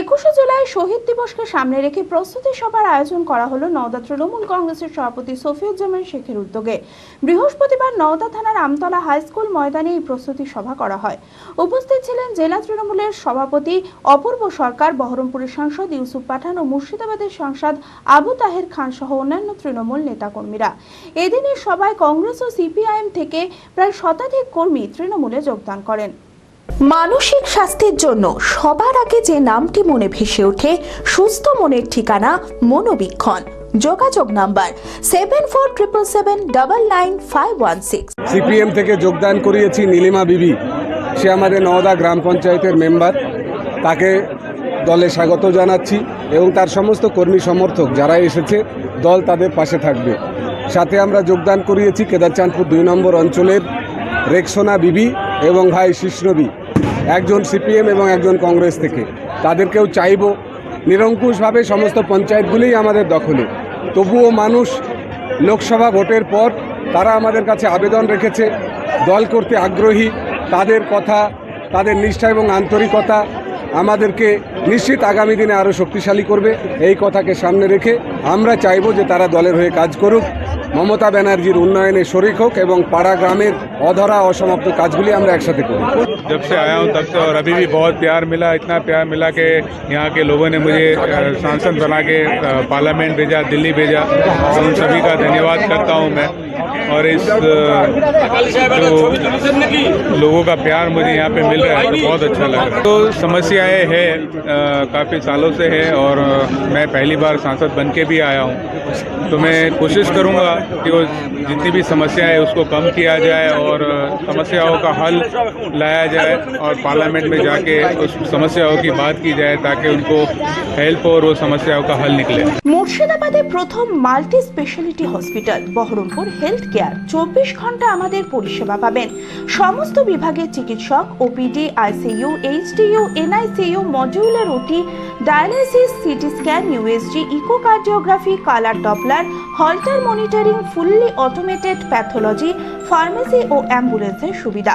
একুশে জুলাই শহীদ দিবসকে সামনে রেখে প্রস্তুতি সভার আয়োজন করা হলো নওদা তৃণমূল কংগ্রেসের সভাপতি সফিউজ্জামান শেখের উদ্যোগে। বৃহস্পতিবার নওদা থানার আমতলা হাই স্কুল ময়দানে এই প্রস্তুতি সভা করা হয়। উপস্থিত ছিলেন জেলা তৃণমূলের সভাপতি অপূর্ব সরকার, বহরমপুরের সাংসদ ইউসুফ পাঠান ও মুর্শিদাবাদের সাংসদ আবু তাহের খান সহ অন্যান্য তৃণমূল নেতাকর্মীরা। এদিনের সভায় কংগ্রেস ও সিপিআইএম থেকে প্রায় শতাধিক কর্মী তৃণমূলে যোগদান করেন। মানসিক স্বাস্থ্যের জন্য সবার আগে যে নামটি মনে ভেসে ওঠে, সুস্থ মনের ঠিকানা মনোবীক্ষণ। যোগাযোগ number seven four triple seven double nine five one six CPM থেকে যোগদান করিয়েছি নীলিমা বিবি। সে আমাদের নওদা গ্রাম পঞ্চায়েতের মেম্বার। তাকে দলে স্বাগত জানাচ্ছি এবং তার সমস্ত কর্মী সমর্থক যারা এসেছে, দল তাদের পাশে থাকবে। সাথে আমরা যোগদান করিয়েছি কেদারচাঁদপুর দুই নম্বর অঞ্চলের রেক্সোনা বিবি এবং ভাই শিষ্ণবী। একজন সিপিএম এবং একজন কংগ্রেস থেকে। তাদেরকেও চাইব নিরঙ্কুশভাবে সমস্ত পঞ্চায়েতগুলিই আমাদের দখলে। তবুও মানুষ লোকসভা ভোটের পর তারা আমাদের কাছে আবেদন রেখেছে, দল করতে আগ্রহী, তাদের কথা, তাদের নিষ্ঠা এবং আন্তরিকতা আমাদেরকে নিশ্চিত আগামী দিনে আরও শক্তিশালী করবে। এই কথাকে সামনে রেখে আমরা চাইব যে তারা দলের হয়ে কাজ করুক। মমতা ব্যানার্জির উন্নয়নে শরিক হোক এবং পাড়া গ্রামের অধরা অসমাপ্ত কাজগুলি আমরা একসাথে করি जब से आया हूँ तब से और अभी भी बहुत प्यार मिला इतना प्यार मिला कि यहाँ के लोगों ने मुझे अ, सांसद बना के अ, पार्लियामेंट भेजा दिल्ली भेजा तो उन सभी का धन्यवाद करता हूँ मैं और इस अ, जो लोगों का प्यार मुझे यहाँ पे मिल रहा है तो बहुत अच्छा लग रहा है तो समस्याएं है काफ़ी सालों से है और अ, मैं पहली बार सांसद बन के भी आया हूँ तो मैं कोशिश करूँगा कि वो जितनी भी समस्या है उसको कम किया जाए और अ, समस्याओं का हल लाया जाए और पार्लियामेंट में जाके उस समस्याओं की बात की जाए ताकि उनको हेल्प और वो समस्याओं का हल निकले মুর্শিদাবাদে প্রথম multi speciality hospital Baharampur health care চব্বিশ ঘন্টা আমাদের পরিষেবা পাবেন সমস্ত বিভাগের চিকিৎসক OPD ICU HDU NICU modular OT dialysis CT scan USG echocardiography colour Doppler holter monitoring fully automated pathology pharmacy ও অ্যাম্বুলেন্সের সুবিধা।